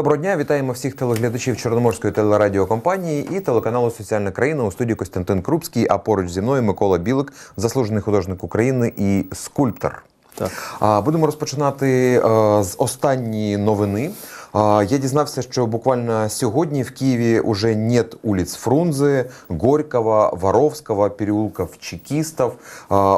Доброго дня, вітаємо всіх телеглядачів Чорноморської телерадіокомпанії і телеканалу Соціальна країна у студії Костянтин Крупський. А поруч зі мною Микола Білик, заслужений художник України і скульптор. Так. Будемо розпочинати е, з останньої новини. Я дізнався, що буквально сьогодні в Києві уже нет улиц Фрунзе, Горького, Воровского, переулков Чекистов.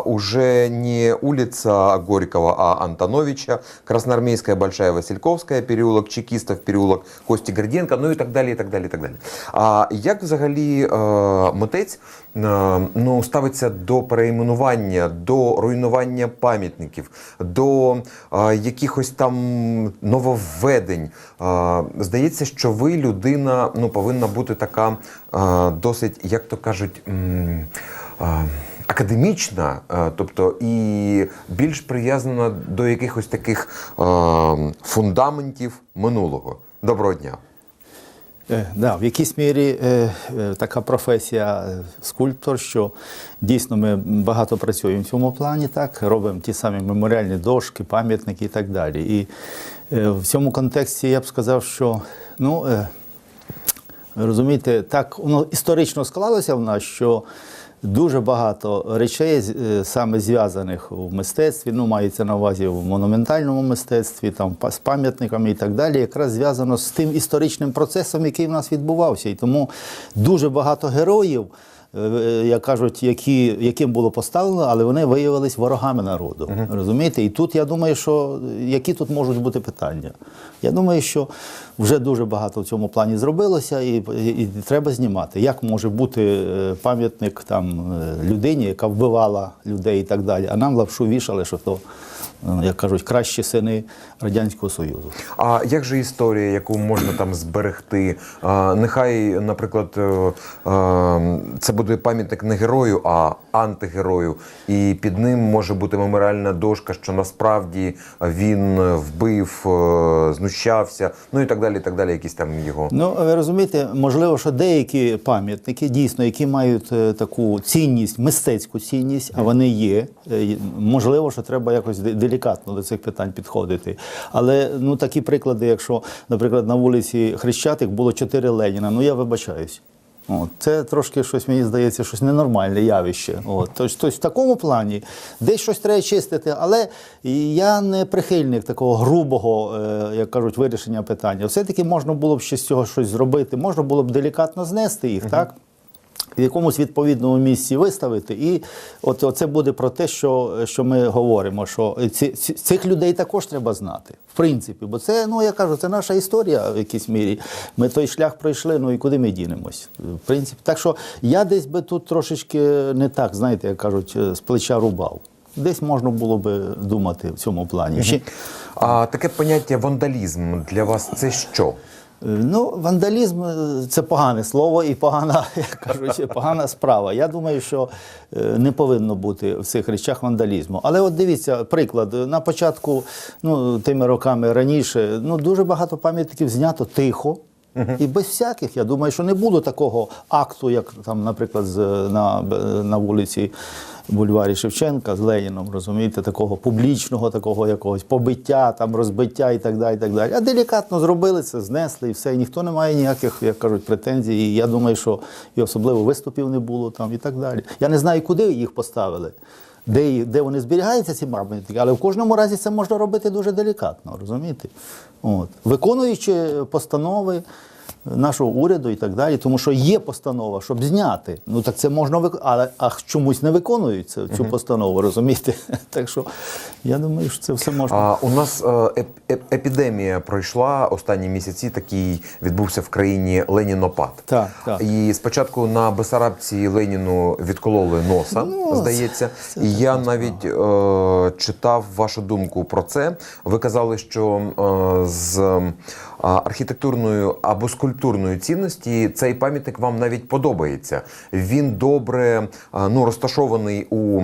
Уже не улица Горького, а Антоновича, Красноармейская, Большая Васильковская, переулок Чекистов, переулок Кості Гордєнка, ну і так далі. і так далі, і так далі. А як взагалі митець ну, ставиться до перейменування, до руйнування пам'ятників, до якихось там нововведень? Здається, що ви людина ну, повинна бути така досить, як то кажуть. Академічна, тобто і більш прив'язана до якихось таких фундаментів минулого. Доброго дня. Е, Да, в якійсь мірі е, е, така професія скульптор, що дійсно ми багато працюємо в цьому плані, так робимо ті самі меморіальні дошки, пам'ятники і так далі. І в цьому контексті я б сказав, що ну розумієте, так воно історично склалося в нас, що дуже багато речей е, саме зв'язаних у мистецтві, ну мається на увазі в монументальному мистецтві, там з пам'ятниками і так далі, якраз зв'язано з тим історичним процесом, який в нас відбувався. І тому дуже багато героїв. Е, Як кажуть, які, яким було поставлено, але вони виявились ворогами народу. Розумієте? І тут я думаю, що е, які тут можуть бути питання. Я думаю, що вже дуже багато в цьому плані зробилося, і, і, і треба знімати. Як може бути е, пам'ятник там е, людині, яка вбивала людей і так далі, а нам лапшу вішали, що то, е, як кажуть, кращі сини Радянського Союзу. А як же історія, яку можна там зберегти? А, нехай, наприклад, е, е, це буде пам'ятник не герою, а антигерою. І під ним може бути меморіальна дошка, що насправді він вбив, е, знущався, ну і так далі, і так далі, якісь там його. Ну, ви розумієте, можливо, що деякі пам'ятники дійсно, які мають е, таку цінність, мистецьку цінність, а вони є. е, Можливо, що треба якось делікатно до цих питань підходити. Але ну такі приклади, якщо, наприклад, на вулиці Хрещатик було чотири Леніна, ну я вибачаюсь. От, це трошки щось, мені здається, щось ненормальне явище. От, тож в такому плані десь щось треба чистити, але я не прихильник такого грубого, е, як кажуть, вирішення питання. Все-таки можна було б ще з цього щось зробити, можна було б делікатно знести їх, так? В якомусь відповідному місці виставити, і от це буде про те, що, що ми говоримо, що ці, цих людей також треба знати, в принципі. Бо це, ну я кажу, це наша історія в якійсь мірі. Ми той шлях пройшли, ну і куди ми дінемось? В принципі, так що я десь би тут трошечки не так, знаєте, як кажуть, з плеча рубав. Десь можна було би думати в цьому плані. А таке поняття вандалізм для вас це що? Е, Ну, вандалізм е, це погане слово і погана, як кажуть, погана справа. Я думаю, що е, не повинно бути в цих речах вандалізму. Але от дивіться, приклад, на початку, ну, тими роками раніше, ну, дуже багато пам'ятників знято тихо. І без всяких, я думаю, що не було такого акту, як там, наприклад, на, на вулиці бульварі Шевченка з Леніном, розумієте, такого публічного, такого якогось побиття, там розбиття і так далі. і так далі. А делікатно зробили це, знесли і все. І ніхто не має ніяких, як кажуть, претензій. І я думаю, що і особливо виступів не було там і так далі. Я не знаю, куди їх поставили. Де, де вони зберігаються, ці пам'ятники, але в кожному разі це можна робити дуже делікатно, розумієте? От. Виконуючи постанови нашого уряду і так далі, тому що є постанова, щоб зняти. Ну так це можна вик... але а чомусь не виконують цю, цю постанову, розумієте? Так що я думаю, що це все можна. А, у нас е, еп- еп- епідемія пройшла останні місяці. Такий відбувся в країні Ленінопад. Так, так. І спочатку на Бесарабці Леніну відкололи носа, Ну, здається. І я навіть е, читав вашу думку про це. Ви казали, що е, з архітектурною або скульптурної цінності цей пам'ятник вам навіть подобається. Він добре ну, розташований у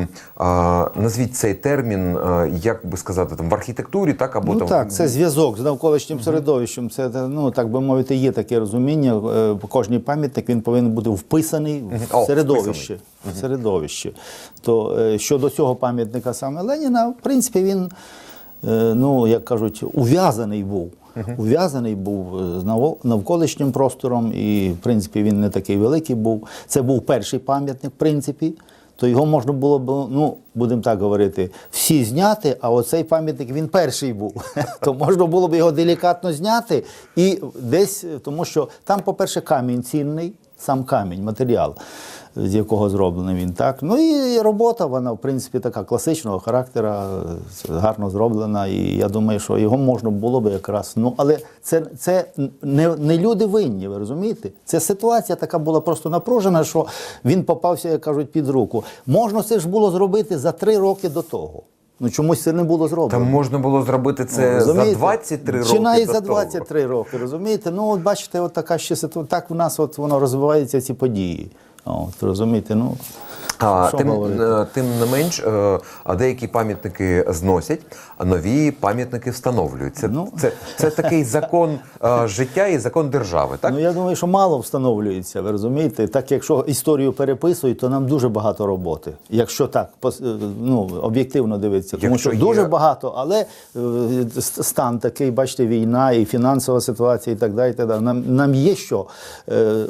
назвіть цей термін, як би сказати, там в архітектурі, так або Ну там так, це зв'язок з навколишнім середовищем. Це ну так би мовити, є таке розуміння. Е, Кожний пам'ятник він повинен бути вписаний в середовище. В середовище. То е, щодо цього пам'ятника саме Леніна, в принципі, він, е, ну як кажуть, ув'язаний був ув'язаний був е, з навколишнім простором, і, в принципі, він не такий великий був. Це був перший пам'ятник, в принципі. То його можна було б, ну, будемо так говорити, всі зняти, а оцей пам'ятник він перший був. То можна було б його делікатно зняти і десь, тому що там, по-перше, камінь цінний, сам камінь, матеріал, з якого зроблений він. Так? Ну і робота, вона, в принципі, така класичного характеру, гарно зроблена. І я думаю, що його можна було б якраз. Ну, але це, це не, не люди винні, ви розумієте? Це ситуація така була просто напружена, що він попався, як кажуть, під руку. Можна це ж було зробити за три роки до того. Ну чомусь це не було зроблено. Там можна було зробити це Ну, за розумієте? 23 роки. Чи навіть за того. 23 роки, розумієте? Ну, от бачите, от така ще ситуація. Так в нас от воно розвиваються ці події. От, розумієте, ну. А, тим, говорити? е, тим не менш, е, а деякі пам'ятники зносять, а нові пам'ятники встановлюють. Це, Ну. це, це такий закон е, життя і закон держави. Так? Ну я думаю, що мало встановлюється, ви розумієте? Так якщо історію переписують, то нам дуже багато роботи. Якщо так ну, об'єктивно дивитися, тому Якщо що дуже є- багато, але стан такий, бачите, війна і фінансова ситуація, і так далі. і так далі. Нам, нам є що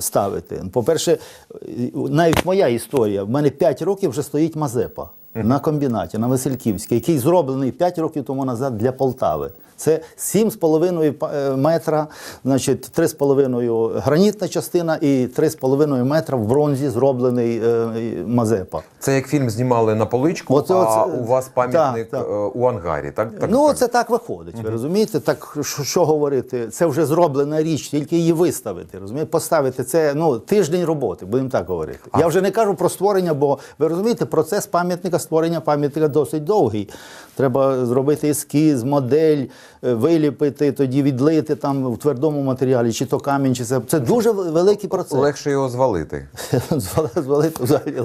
ставити. По-перше, е, навіть моя історія. В мене 5 років вже стоїть Мазепа. На комбінаті, на Васильківській, який зроблений 5 років тому назад для Полтави. Це 7,5 па- е, метра, значить 3,5 гранітна частина і 3,5 метра в бронзі зроблений е, Мазепа. Це як фільм знімали на поличку, Оце- а оце- у вас пам'ятник так, так. е, у ангарі. Так? так ну, це так виходить. Ви розумієте? Так що, що говорити? Це вже зроблена річ, тільки її виставити. Розумієте? Поставити це ну тиждень роботи, будемо так говорити. Я вже не кажу про створення, бо ви розумієте, процес пам'ятника, створення пам'ятника досить довгий. Треба зробити ескіз, модель, виліпити, тоді відлити там в твердому матеріалі, чи то камінь, чи це. Це дуже великий процес. Легше його звалити. Звали- Звалити взагалі.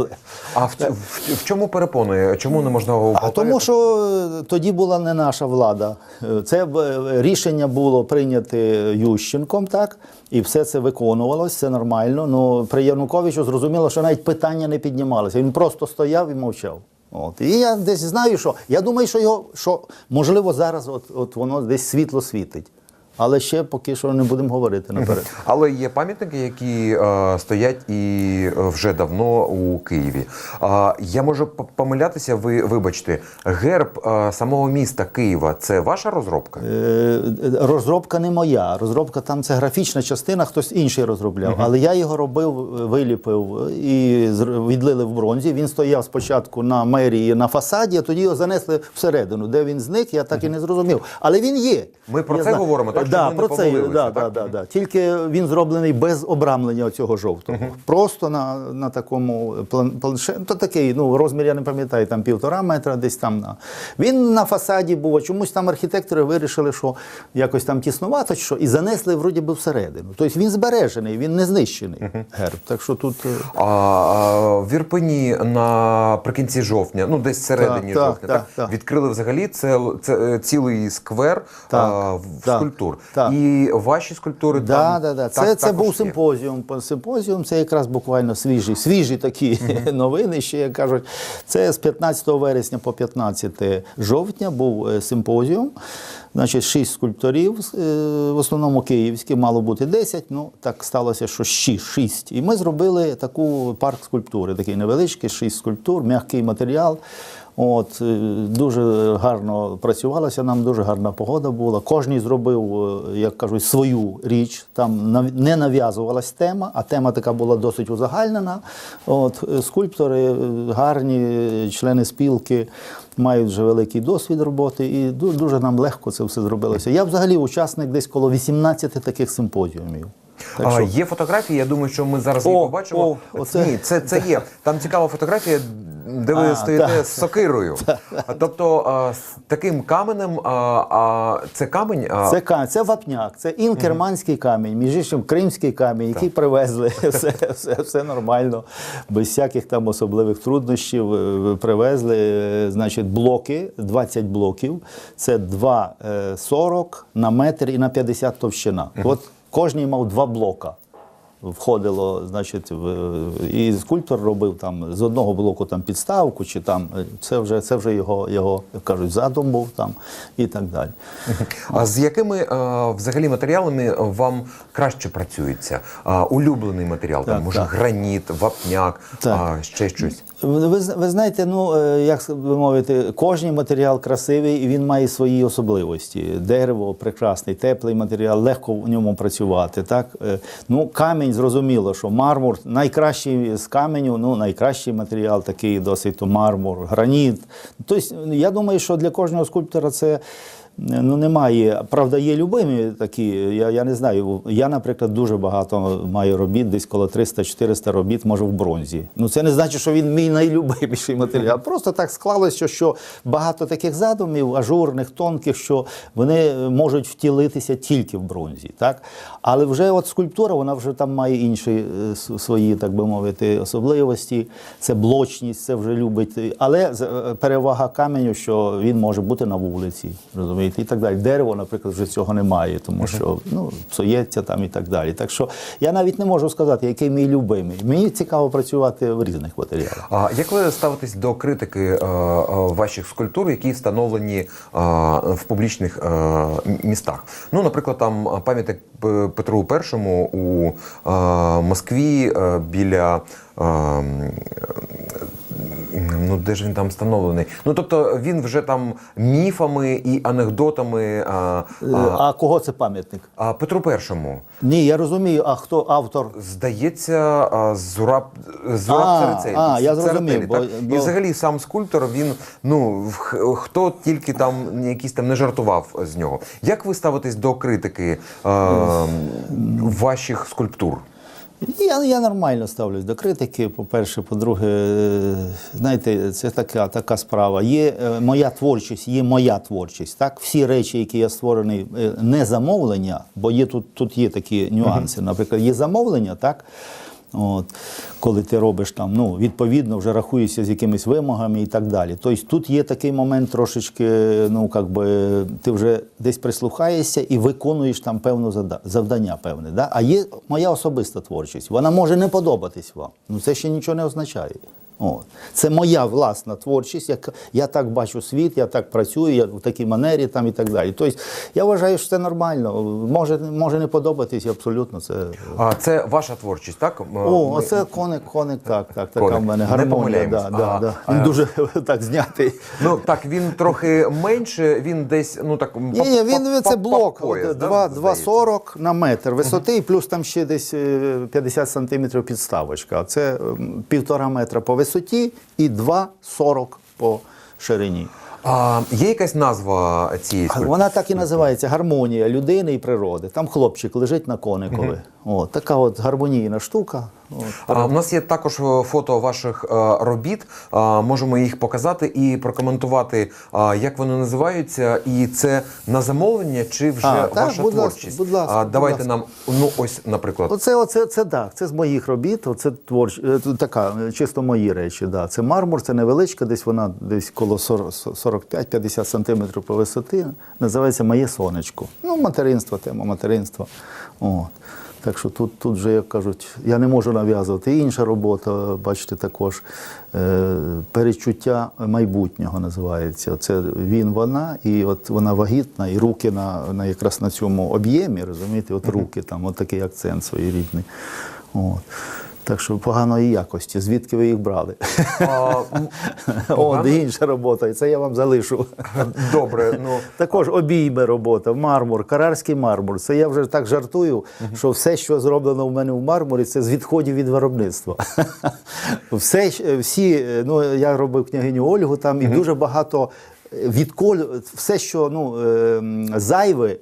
А в, в, в чому перепонує? Чому не можна його А тому, що е, тоді була не наша влада. Е, Це е, рішення було прийняте Ющенком, так, і все це виконувалось, все нормально. Ну при Януковичу зрозуміло, що навіть питання не піднімалося. Він просто стояв і мовчав. От. І я десь знаю, що я думаю, що його що можливо зараз от, от воно десь світло світить. Але ще поки що не будемо говорити наперед. Але є пам'ятники, які е, стоять і е, вже давно у Києві. А я можу помилятися, ви вибачте, герб е, самого міста Києва це ваша розробка? Е, Розробка не моя. Розробка там це графічна частина, хтось інший розробляв. Але я його робив, виліпив і відлили в бронзі. Він стояв спочатку на мерії на фасаді, а тоді його занесли всередину. Де він зник, я так і не зрозумів. Але він є. Ми про Я це знаю. говоримо, так, Да, не про це, помилилися, да, так? Да, да, да. Тільки він зроблений без обрамлення цього жовтого. Просто на, на такому план, планшеті. То такий, ну, розмір я не пам'ятаю, там півтора метра, десь там. На. Він на фасаді був, а чомусь там архітектори вирішили, що якось там тіснувато, що, і занесли вроді би всередину. Тобто він збережений, він не знищений герб. Так що тут. е, А, а в Ірпені наприкінці жовтня, ну десь всередині Так, так, жовтня, так, так. відкрили взагалі це, це е, цілий сквер Так, а, в так, скульптур. Так. І ваші скульптури Да, там да, да. Це, так- це також був симпозіум. Симпозіум це якраз буквально свіжі, свіжі такі новини, ще як кажуть. Це з 15 вересня по 15 жовтня був е, симпозіум. Значить, шість скульпторів, е, в основному київські, мало бути 10, ну так сталося, що ші- шість. І ми зробили таку парк скульптури, такий невеличкий, шість скульптур, м'який матеріал. От, е, дуже гарно працювалося, нам дуже гарна погода була. Кожний зробив, е, як кажуть, свою річ. Там не нав'язувалась тема, а тема така була досить узагальнена. От, е, скульптори гарні, члени спілки мають вже великий досвід роботи, і ду- дуже нам легко це все зробилося. Я взагалі учасник десь коло 18 таких симпозіумів. Так А, Є фотографії, я думаю, що ми зараз їх побачимо. о, оце- Ні, це, це є. Там цікава фотографія, де ви А, стоїте так. з сокирою. А, Тобто а, з таким каменем, а, а, це камень. А, Це камінь, це вапняк, це інкерманський камінь, між іншим кримський камінь, який привезли. Все, все, все нормально, без всяких там особливих труднощів. е, Привезли, е, значить, блоки, 20 блоків. Це 2,40 на метр і на 50 товщина. От кожний мав два блока. Входило, значить, в, і скульптор робив там з одного блоку там підставку, чи там е, це вже це вже його, його як кажуть, задум був там і так далі. А з якими е, взагалі матеріалами вам краще працюється? Улюблений матеріал, там, Так, може так. граніт, вапняк, Так. ще щось. Ви, ви, знаєте, ну е, як би мовити, кожен матеріал красивий і він має свої особливості. Дерево прекрасний, теплий матеріал, легко в ньому працювати. Так? Е, Ну, камінь, зрозуміло, що мармур найкращий з каменю, ну найкращий матеріал такий досить то мармур, граніт. Тобто, я думаю, що для кожного скульптора це. Ну, немає. Правда, є любимі такі. Я, я не знаю. Я, наприклад, дуже багато маю робіт, десь коло 300-400 робіт, може, в бронзі. Ну, це не значить, що він мій найлюбиміший матеріал. Просто так склалося, що багато таких задумів, ажурних, тонких, що вони можуть втілитися тільки в бронзі. Так? Але вже от скульптура, вона вже там має інші е, свої, так би мовити, особливості. Це блочність, це вже любить. Але е, перевага каменю, що він може бути на вулиці, розумієте, і так далі. Дерево, наприклад, вже цього немає, тому що ну, псується там і так далі. Так що я навіть не можу сказати, який мій любимий. Мені цікаво працювати в різних матеріалах. А як ви ставитесь до критики е, е, ваших скульптур, які встановлені е, в публічних е, містах? Ну, наприклад, там пам'ятник Петру І у е, Москві е, біля. е, м, Ну, де ж він там встановлений? Ну, тобто він вже там міфами і анекдотами. А, Е, а, А кого це пам'ятник? а Петру І. Ні, я розумію, а хто автор? Здається, а, Зураб Зураб А, Царицей. а, я зрозумів, бо- бо- І взагалі сам скульптор, він ну хто тільки там якийсь там не жартував з нього. Як ви ставитесь до критики е, ваших скульптур? Я, я нормально ставлюсь до критики. По-перше, по-друге, знаєте, це така, така справа. Є е, моя творчість, є моя творчість. Так? Всі речі, які я створений, е, не замовлення, бо є тут, тут є такі нюанси. Наприклад, є замовлення, так? От, коли ти робиш там, ну, відповідно, вже рахуєшся з якимись вимогами і так далі. Тобто тут є такий момент трошечки, ну, как би, ти вже десь прислухаєшся і виконуєш там зада- завдання певне. Да? А є моя особиста творчість. Вона може не подобатись вам. Ну це ще нічого не означає. От. Це моя власна творчість, як я так бачу світ, я так працюю, я в такій манері там і так далі. Тобто я вважаю, що це нормально. Може, може не подобатись, абсолютно це. А це ваша творчість, так? О, Ми- оце коник, коник, так, так, така в мене Не гармонія. Да, да, да. Він А- дуже так знятий. Ну так, він трохи менше, він десь ну так Ні, ні, він це блок да, 2,40 на метр висоти, і плюс там ще десь е, 50 сантиметрів підставочка. Це півтора метра по висоті і 2,40 по ширині. А є якась назва цієї скульптури? Вона так і називається гармонія людини і природи. Там хлопчик лежить на коникові. От, така от гармонійна штука. А, у нас є також е, фото ваших е, робіт. Можемо їх показати і прокоментувати, як вони називаються, і це на замовлення чи вже А, так, ваша будь ласка, будь ласка, а, будь давайте ласка. нам, ну ось, наприклад. Оце, оце, це так, це з моїх робіт, оце творч, е, така, чисто мої речі. Да. Це мармур, це невеличка, десь вона десь коло 45-50 сантиметрів по висоти. Називається Моє сонечко. Ну, материнство, тема материнства. От. Так що тут, тут вже, як кажуть, я не можу нав'язувати. І інша робота, бачите, також е, перечуття майбутнього називається. Це він, вона, і от вона вагітна, і руки на, на якраз на цьому об'ємі, розумієте, от руки там, от такий акцент своєрідний. От. Так що поганої якості. Звідки ви їх брали? А, м, О, інша робота, і це я вам залишу. Добре, ну Також обійми робота, мармур, карарський мармур. Це я вже так жартую, що все, що зроблено в мене в мармурі, це з відходів від виробництва. все, всі, ну я робив княгиню Ольгу там, і дуже багато відколь, все, що ну, е, зайве.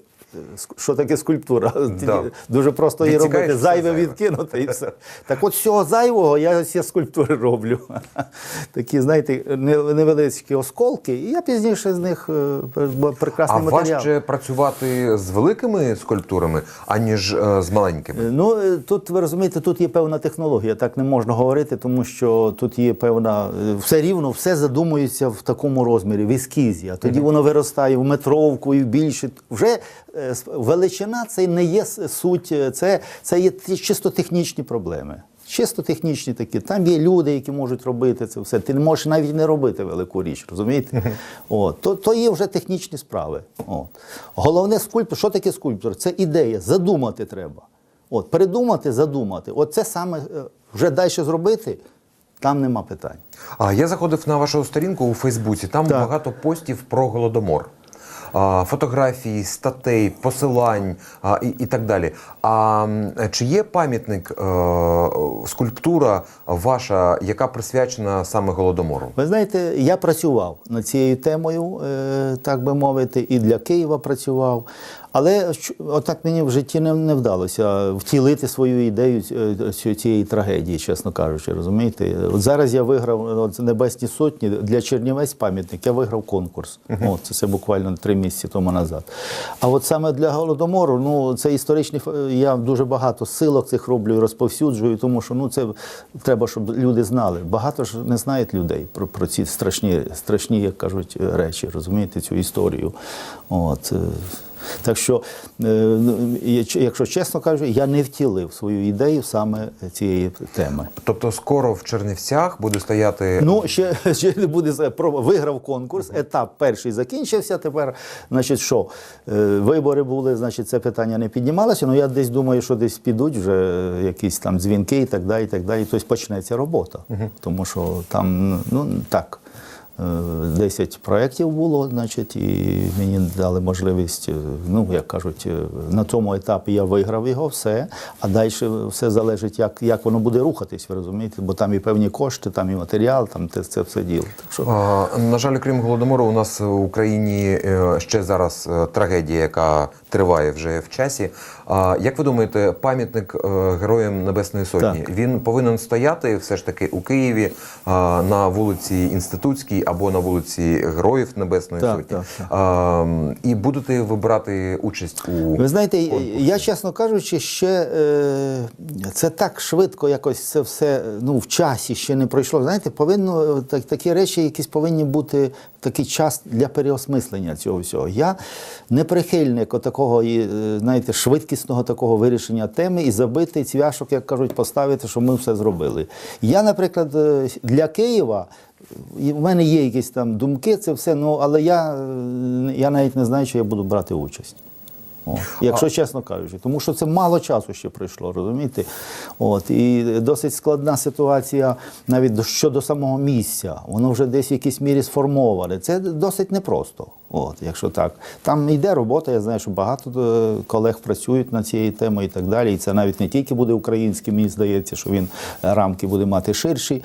Що таке скульптура? Да. Дуже просто її робити, все зайве відкинути і все. Так от з цього зайвого я ці скульптури роблю. Такі, знаєте, невеличкі осколки, і я пізніше з них е, прекрасний а матеріал. важче працювати з великими скульптурами, аніж е, з маленькими. Ну е, тут ви розумієте, тут є певна технологія. Так не можна говорити, тому що тут є певна все рівно, все задумується в такому розмірі, в ескізі. А тоді воно виростає в метровку і в більше. Вже величина це не є суть, е, це, це є чисто технічні проблеми. Чисто технічні такі. Там є люди, які можуть робити це все. Ти не можеш навіть не робити велику річ, розумієте? От. То, то є вже технічні справи. От. Головне скульптор, що таке скульптор? Це ідея, задумати треба. От, передумати, задумати. От це саме е, вже далі зробити, там нема питань. А я заходив на вашу сторінку у Фейсбуці. Там Так. багато постів про голодомор. Фотографій, статей, посилань і, і так далі. А чи є пам'ятник, е, скульптура ваша, яка присвячена саме голодомору? Ви знаєте, я працював над цією темою, е, так би мовити, і для Києва працював. Але отак мені в житті не, не вдалося втілити свою ідею е, цієї трагедії, чесно кажучи, розумієте? От зараз я виграв от, Небесні Сотні для Чернівець пам'ятник, я виграв конкурс. От, це, це буквально три місяці тому назад. А от саме для Голодомору, ну це історичний я дуже багато силок цих роблю і розповсюджую, тому що ну це треба, щоб люди знали. Багато ж не знають людей про, про ці страшні, страшні, як кажуть, речі, розумієте, цю історію. От. Е, Так що, е, ну, якщо чесно кажу, я не втілив свою ідею саме цієї теми. Тобто скоро в Чернівцях буде стояти Ну, ще, ще не буде виграв конкурс. Етап перший закінчився. Тепер, значить, що е, вибори були, значить, це питання не піднімалося. Ну я десь думаю, що десь підуть вже якісь там дзвінки і так далі. І так далі. Тобто почнеться робота. Тому що там, ну так. Е, 10 проєктів було, значить, і мені дали можливість, е, ну як кажуть, е, на тому етапі я виграв його, все, а далі все залежить, як, як воно буде рухатись, ви розумієте, бо там і певні кошти, там і матеріал, там те, це все діло. Так що А, На жаль, крім голодомору, у нас в Україні е, ще зараз е, трагедія, яка триває вже в часі. А як ви думаєте, пам'ятник е, героям Небесної Сотні Так. він повинен стояти все ж таки у Києві на вулиці Інститутській або на вулиці Героїв Небесної Так, Сотні? так, так. А, і будете ви брати участь у Ви знаєте, я чесно кажучи, ще е, це так швидко якось це все ну, в часі ще не пройшло. Знаєте, повинно е, так, такі речі, якісь повинні бути такий час для переосмислення цього всього. Я не прихильник такого, знаєте, швидкісного такого вирішення теми і забити цвяшок, як кажуть, поставити, що ми все зробили. Я, наприклад, е, для Києва. В мене є якісь там думки, це все, ну але я, я навіть не знаю, чи я буду брати участь. О, якщо чесно кажучи, тому що це мало часу ще пройшло, розумієте? От, і досить складна ситуація навіть щодо самого місця. Воно вже десь в якійсь мірі сформоване. Це досить непросто. От, якщо так. Там йде робота, я знаю, що багато е, колег працюють над цією темою і так далі. І це навіть не тільки буде український, мені здається, що він е, рамки буде мати ширші.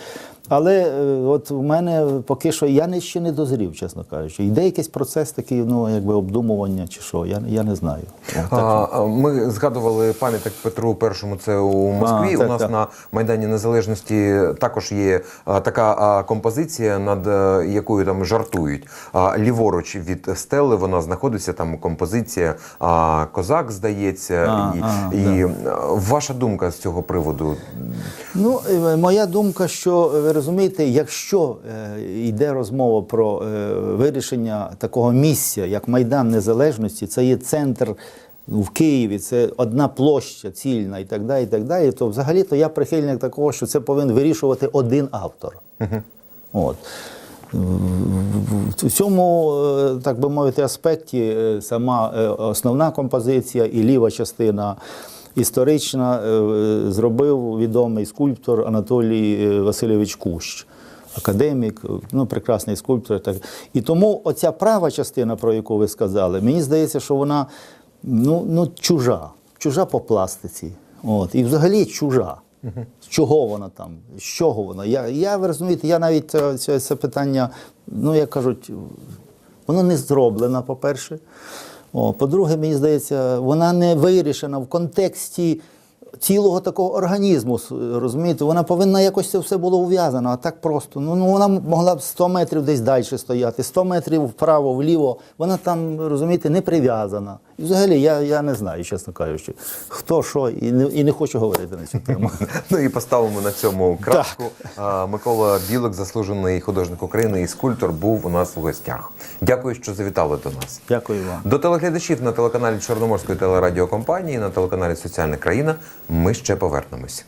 Але е, от у мене поки що я не, ще не дозрів, чесно кажучи. Йде якийсь процес такий, ну якби обдумування чи що, я, я не знаю. Так А, а, Ми згадували пам'ятник Петру І, це у Москві. так, у нас так. на Майдані Незалежності також є а, така а, композиція, над е, якою там жартують. А, Ліворуч від стели вона знаходиться там композиція а, Козак, здається. А, і а, і е, ваша думка з цього приводу? Ну, е, моя думка, що розумієте, якщо е, йде розмова про е, вирішення такого місця, як Майдан Незалежності, це є центр в Києві, це одна площа цільна і так далі, і так далі, то взагалі-то я прихильник такого, що це повинен вирішувати один автор. От. В цьому, е, так би мовити, аспекті сама основна композиція і ліва частина історична е, зробив відомий скульптор Анатолій е, Васильович Кущ. Академік, ну прекрасний скульптор. Так. І тому оця права частина, про яку ви сказали, мені здається, що вона ну, ну, чужа, чужа по пластиці. От. І взагалі чужа. Чого вона там? З чого вона? Я, я ви розумієте, я навіть це, це, це питання, ну як кажуть, воно не зроблено, по-перше. По-друге, мені здається, вона не вирішена в контексті цілого такого організму. Розумієте, вона повинна якось це все було ув'язано, а так просто. Ну, ну вона могла б 100 метрів десь далі стояти, 100 метрів вправо, вліво. Вона там, розумієте, не прив'язана. Взагалі, я, я не знаю, чесно кажучи, хто що, і не, і не хочу говорити на цю тему. Ну і поставимо на цьому крапку. А, Микола Білик, заслужений художник України і скульптор, був у нас в гостях. Дякую, що завітали до нас. Дякую вам. До телеглядачів на телеканалі Чорноморської телерадіокомпанії на телеканалі Соціальна країна. Ми ще повернемось.